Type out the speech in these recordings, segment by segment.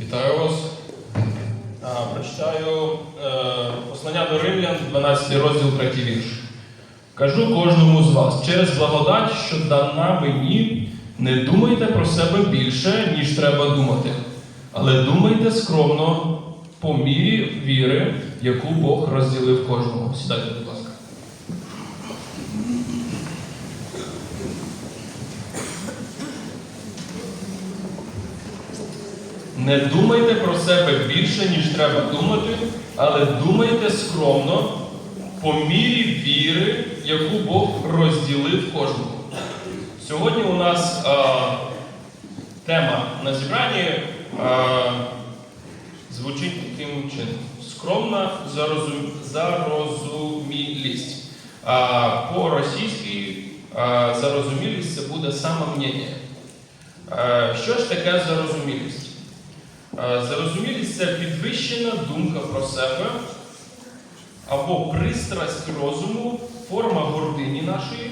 Вітаю вас. Прочитаю е, послання до Римлян, 12 розділ, 3 вірш. Кажу кожному з вас, через благодать, що дана мені, не думайте про себе більше, ніж треба думати, але думайте скромно по мірі віри, яку Бог розділив кожному. Сідайте, Не думайте про себе більше, ніж треба думати, але думайте скромно по мірі віри, яку Бог розділив кожному. Сьогодні у нас а, тема на зібранні а, звучить таким чином: скромна зарозум... зарозумілість. А, по-російськи а, зарозумілість це буде самомнення. Що ж таке зарозумілість? Е, Зарозумілість це підвищена думка про себе або пристрасть розуму, форма гордині нашої,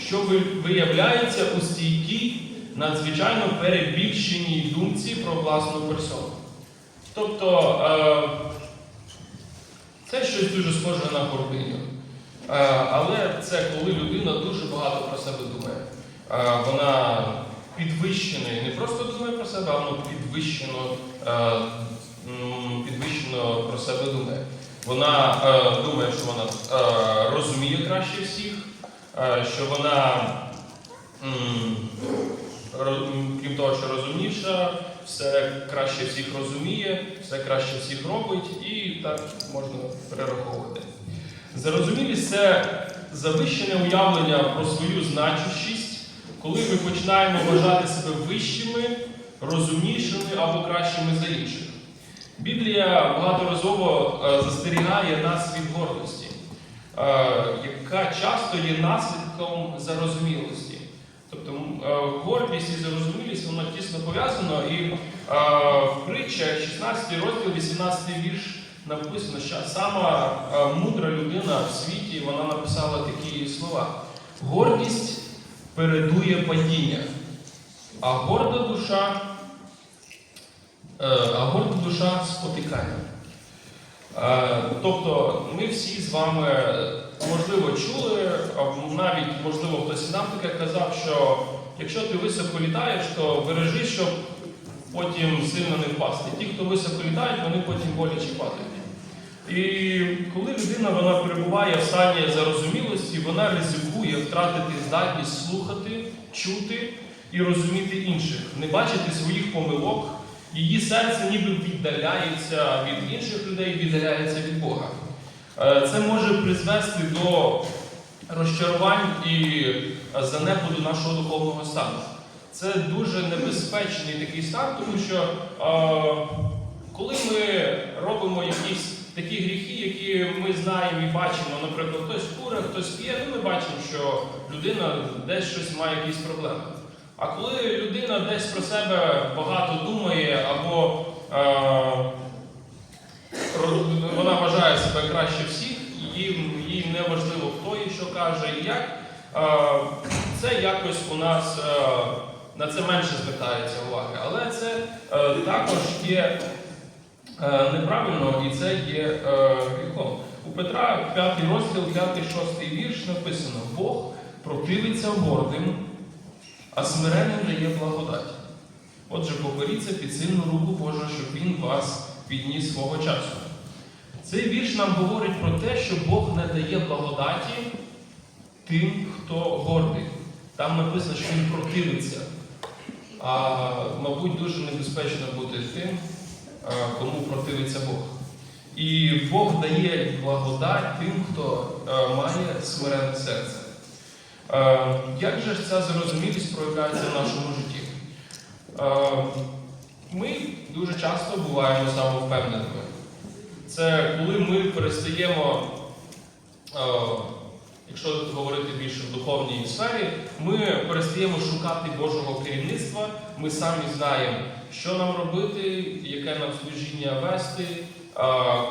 що виявляється у стійкій, надзвичайно перебільшеній думці про власну персону. Тобто е, це щось дуже схоже на гординю. Е, Але це коли людина дуже багато про себе думає. Вона підвищено, і не просто думає про себе, а підвищено, е, підвищено про себе думає. Вона е, думає, що вона е, розуміє краще всіх, що вона, крім того, що розумніша, все краще всіх розуміє, все краще всіх робить, і так можна перераховувати. Зарозумілість це завищене уявлення про свою значущість, коли ми починаємо вважати себе вищими, розумнішими або кращими за інших. Біблія багаторазово е, застерігає нас від гордості, е, яка часто є наслідком зарозумілості. Тобто е, гордість і зарозумілість воно тісно пов'язано, і в притчах 16 розділ, 18 вірш написано, що сама мудра людина в світі вона написала такі слова: гордість передує падіння, а горда душа, е, а горда душа спотикання. Е, Тобто ми всі з вами, можливо, чули, або навіть, можливо, хтось нам таке казав, що якщо ти високо літаєш, то бережи, щоб потім сильно не впасти. Ті, хто високо літають, вони потім боляче падають. І коли людина вона перебуває в стані зарозумілості, вона ризикує втратити здатність слухати, чути і розуміти інших, не бачити своїх помилок. Її серце ніби віддаляється від інших людей, віддаляється від Бога. Е, Це може призвести до розчарувань і занепаду нашого духовного стану. Це дуже небезпечний такий стан, тому що е, коли ми робимо якісь такі гріхи, які ми знаємо і бачимо, наприклад, хтось куре, хтось п'є, ну ми бачимо, що людина десь щось має якісь проблеми. А коли людина десь про себе багато думає, або е, вона вважає себе краще всіх, їй, їй не важливо, хто і що каже і як, е, це якось у нас е, на це менше звертається уваги. Але це е, також є неправильно і це є е, гріхом. У Петра 5 розділ, 5-6 вірш написано: Бог противиться гордим, а смиренним дає благодать. Отже, покоріться під сильну руку Божу, щоб він вас підніс свого часу. Цей вірш нам говорить про те, що Бог не дає благодаті тим, хто гордий. Там написано, що він противиться. А, мабуть, дуже небезпечно бути тим, кому противиться Бог. І Бог дає благодать тим, хто має смирене серце. Е, Як же ця зрозумілість проявляється в нашому житті? Е, Ми дуже часто буваємо самовпевненими. Це коли ми перестаємо, е, якщо говорити більше в духовній сфері, ми перестаємо шукати Божого керівництва, ми самі знаємо, що нам робити, яке нам служіння вести,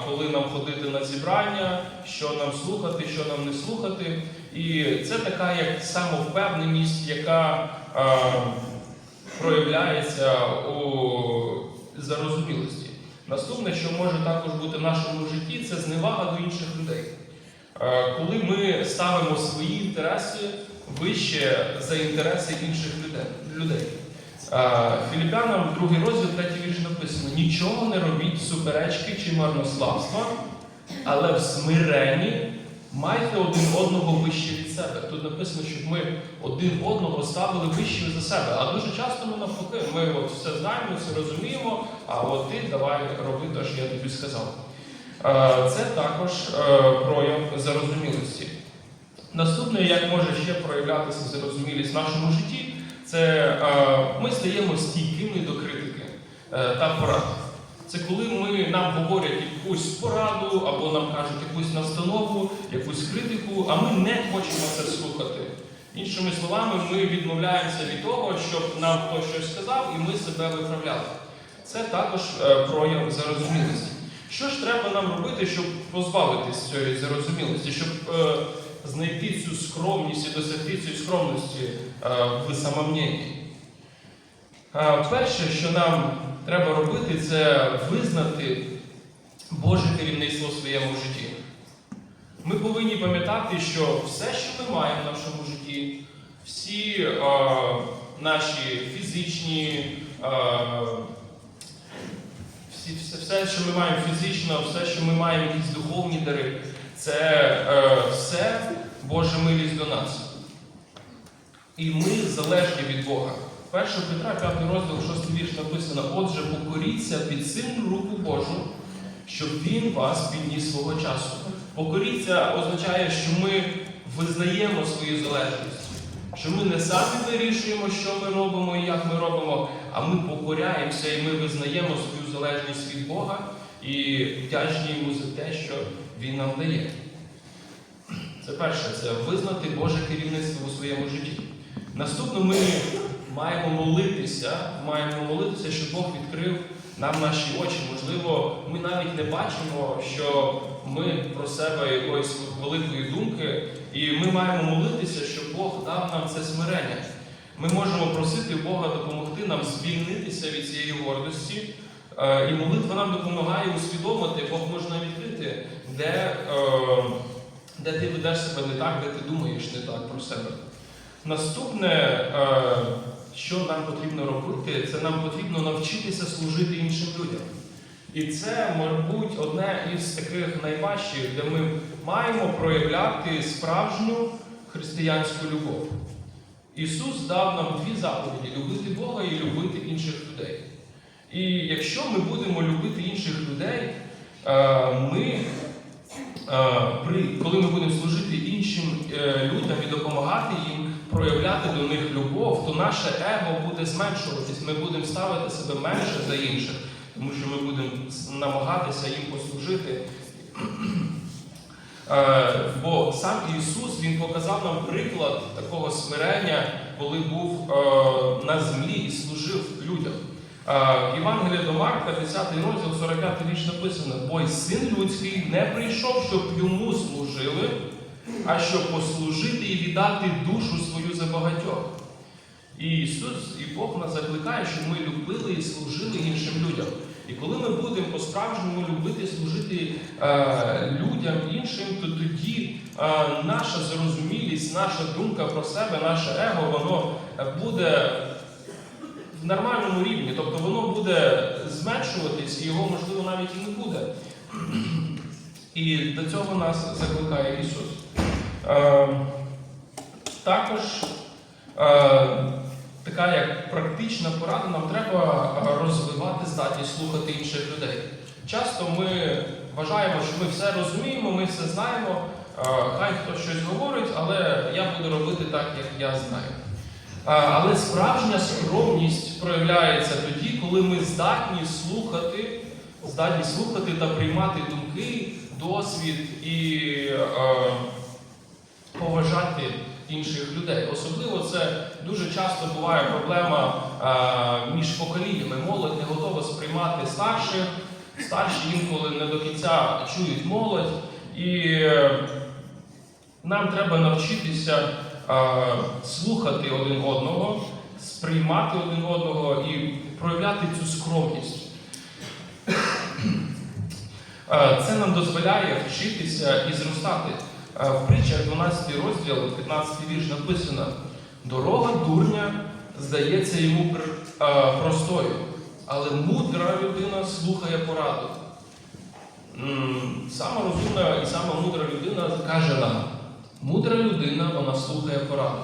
коли нам ходити на зібрання, що нам слухати, що нам не слухати. І це така як самовпевненість, яка проявляється у зарозумілості. Наступне, що може також бути в нашому житті, це зневага до інших людей. Коли ми ставимо свої інтереси вище за інтереси інших людей- Філіпянам, другий розділ, третій вірш написано: нічого не робіть суперечки чи марнославства, але в смиренні майте один одного вище від себе. Тут написано, щоб ми один одного ставили вище за себе. А дуже часто ми навпаки, ми от все знаємо, все розуміємо, а от ти давай роби те, що я тобі сказав. Е, Це також е, прояв зарозумілості. Наступне, як може ще проявлятися зарозумілість в нашому житті, це е, ми стаємо стійкими до критики е, та порад. Це коли ми, нам говорять якусь пораду або нам кажуть якусь настанову, якусь критику, а ми не хочемо це слухати. Іншими словами, ми відмовляємося від того, щоб нам хтось щось сказав, і ми себе виправляли. Це також е, прояв зарозумілості. Що ж треба нам робити, щоб позбавитись цієї зарозумілості, щоб знайти цю скромність і досягти цієї скромності е, в самомненні? Е, Перше, що нам треба робити, це визнати Боже керівництво в своєму житті. Ми повинні пам'ятати, що все, що ми маємо в нашому житті, всі е, наші фізичні, е, всі, все, все, що ми маємо фізично, все, що ми маємо якісь духовні дари, це е, все Божа милість до нас. І ми залежні від Бога. 1 Петра, 5 розділ, 6 вірш написано: Отже, покоріться під сильну руку Божу, щоб Він вас підніс свого часу. Покоріться означає, що ми визнаємо свою залежність, що ми не самі вирішуємо, що ми робимо і як ми робимо, а ми покоряємося і ми визнаємо свою залежність від Бога і вдячні йому за те, що Він нам дає. Це перше, це визнати Боже керівництво у своєму житті. Наступно ми маємо молитися, маємо молитися, щоб Бог відкрив нам наші очі. Можливо, ми навіть не бачимо, що ми про себе якоїсь великої думки, і ми маємо молитися, щоб Бог дав нам це смирення. Ми можемо просити Бога допомогти нам звільнитися від цієї гордості. Е, І молитва нам допомагає усвідомити, Бог можна відкрити, де, е, де ти ведеш себе не так, де ти думаєш не так про себе. Наступне, е, що нам потрібно робити, це нам потрібно навчитися служити іншим людям. І це, мабуть, одне із таких найважчих, де ми маємо проявляти справжню християнську любов. Ісус дав нам дві заповіді любити Бога і любити інших людей. І якщо ми будемо любити інших людей, ми, е, коли ми будемо служити іншим е, людям і допомагати їм проявляти до них любов, то наше его буде зменшуватись. Ми будемо ставити себе менше за інших, тому що ми будемо намагатися їм послужити. Е, Бо сам Ісус Він показав нам приклад такого смирення, коли був е, на землі і служив людям. Е, Євангелія до Марка, 10 розділ, 45 вірш написано: Бо й син людський не прийшов, щоб йому служили, а щоб послужити і віддати душу свою за багатьох. І Ісус і Бог нас закликає, щоб ми любили і служили іншим людям. І коли ми будемо по-справжньому любити служити е, людям іншим, то тоді е, наша зрозумілість, наша думка про себе, наше его, воно буде в нормальному рівні. Тобто воно буде зменшуватись, і його, можливо, навіть і не буде. І до цього нас закликає Ісус. Е, також е, така як практична порада, нам треба розвивати здатність слухати інших людей. Часто ми вважаємо, що ми все розуміємо, ми все знаємо, е, хай хтось щось говорить, але я буду робити так, як я знаю. Е, Але справжня скромність проявляється тоді, коли ми здатні слухати, здатні слухати та приймати думки, досвід і е, поважати інших людей. Особливо це дуже часто буває проблема е, між поколіннями. Молодь не готова сприймати старших, старші інколи не до кінця чують молодь. І е, нам треба навчитися слухати один одного, сприймати один одного і проявляти цю скромність. Е, Це нам дозволяє вчитися і зростати. Е, В притчах 12 розділ, 15 вірш написано: дорога дурня здається йому е, простою, але мудра людина слухає пораду. Сама розумна і сама мудра людина каже нам: мудра людина вона слухає пораду.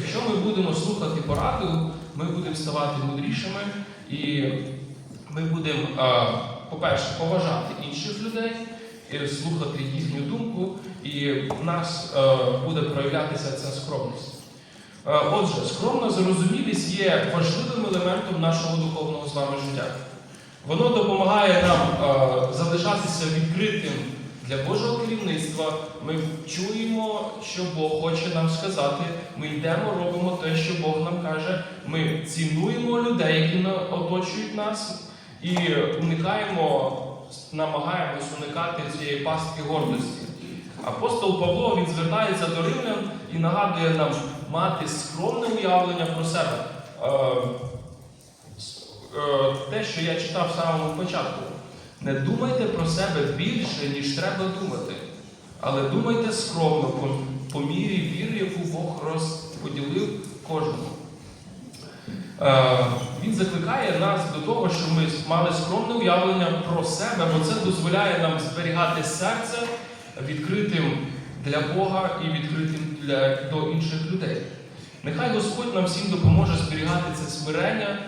Якщо ми будемо слухати пораду, ми будемо ставати мудрішими і ми будемо, по-перше, поважати інших людей, і слухати їхню думку, і в нас е, буде проявлятися ця скромність. Е, Отже, скромна зарозумілість є важливим елементом нашого духовного з вами життя. Воно допомагає нам е, залишатися відкритим для Божого керівництва. Ми чуємо, що Бог хоче нам сказати. Ми йдемо, робимо те, що Бог нам каже. Ми цінуємо людей, які оточують нас, і уникаємо, намагаємось уникати цієї пастки гордості. Апостол Павло він звертається до римлян і нагадує нам мати скромне уявлення про себе. Е, е, те, що я читав в самому початку. Не думайте про себе більше, ніж треба думати, але думайте скромно по, по мірі віри, яку Бог розподілив кожному. Е, він закликає нас до того, щоб ми мали скромне уявлення про себе, бо це дозволяє нам зберігати серце відкритим для Бога і відкритим для, до інших людей. Нехай Господь нам всім допоможе зберігати це смирення,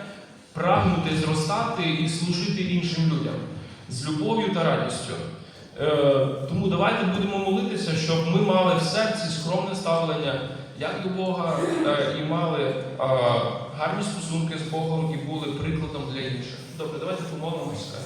прагнути зростати і служити іншим людям з любов'ю та радістю. Е, тому давайте будемо молитися, щоб ми мали в серці скромне ставлення як до Бога, і мали гарні стосунки з Богом і були прикладом для інших. Добре, давайте помолимося.